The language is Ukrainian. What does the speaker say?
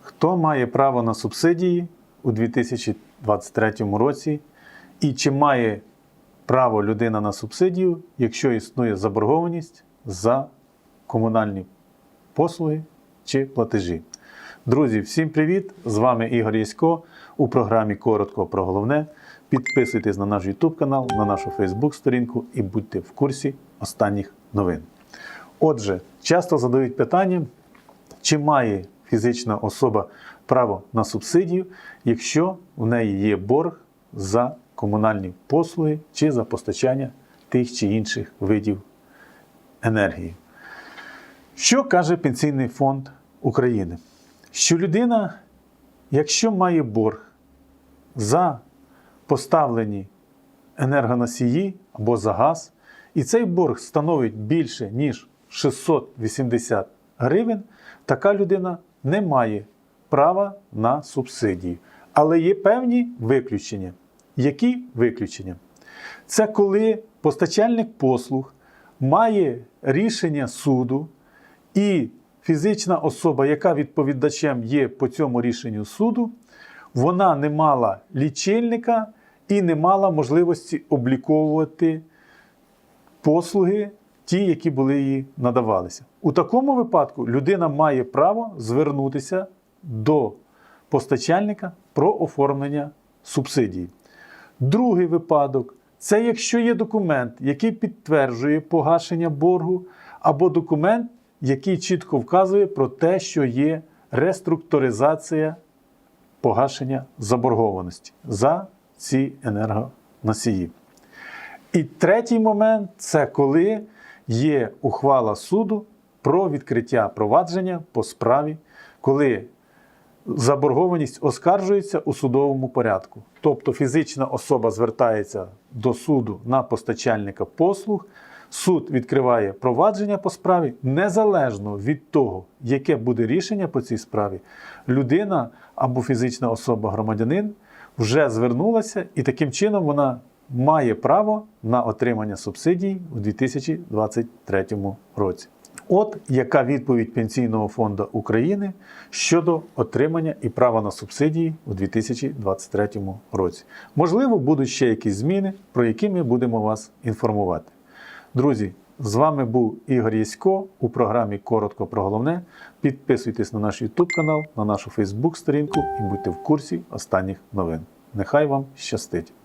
Хто має право на субсидії у 2023 році? І чи має право людина на субсидію, якщо існує заборгованість за комунальні послуги чи платежі? Друзі, всім привіт! З вами Ігор Ясько у програмі Коротко про головне. Підписуйтесь на наш YouTube канал, на нашу Facebook сторінку і будьте в курсі останніх новин. Отже, часто задають питання, чи має фізична особа право на субсидію, якщо в неї є борг за комунальні послуги чи за постачання тих чи інших видів енергії. Що каже Пенсійний фонд України? Що людина, якщо має борг за поставлені енергоносії або за газ, і цей борг становить більше, ніж 680 гривень, така людина не має права на субсидії. Але є певні виключення. Які виключення? Це коли постачальник послуг має рішення суду, і фізична особа, яка відповідачем є по цьому рішенню суду, вона не мала лічильника і не мала можливості обліковувати послуги, ті, які були їй надавалися. У такому випадку людина має право звернутися до постачальника про оформлення субсидії. Другий випадок це якщо є документ, який підтверджує погашення боргу, або документ, який чітко вказує про те, що є реструктуризація погашення заборгованості за ці енергоносії. І третій момент це коли є ухвала суду про відкриття провадження по справі, коли заборгованість оскаржується у судовому порядку. Тобто фізична особа звертається до суду на постачальника послуг, суд відкриває провадження по справі незалежно від того, яке буде рішення по цій справі, людина або фізична особа громадянин вже звернулася, і таким чином вона має право на отримання субсидій у 2023 році. От яка відповідь Пенсійного фонду України щодо отримання і права на субсидії у 2023 році. Можливо, будуть ще якісь зміни, про які ми будемо вас інформувати. Друзі, з вами був Ігор Ясько у програмі Коротко про головне. Підписуйтесь на наш YouTube канал, на нашу Facebook сторінку і будьте в курсі останніх новин. Нехай вам щастить!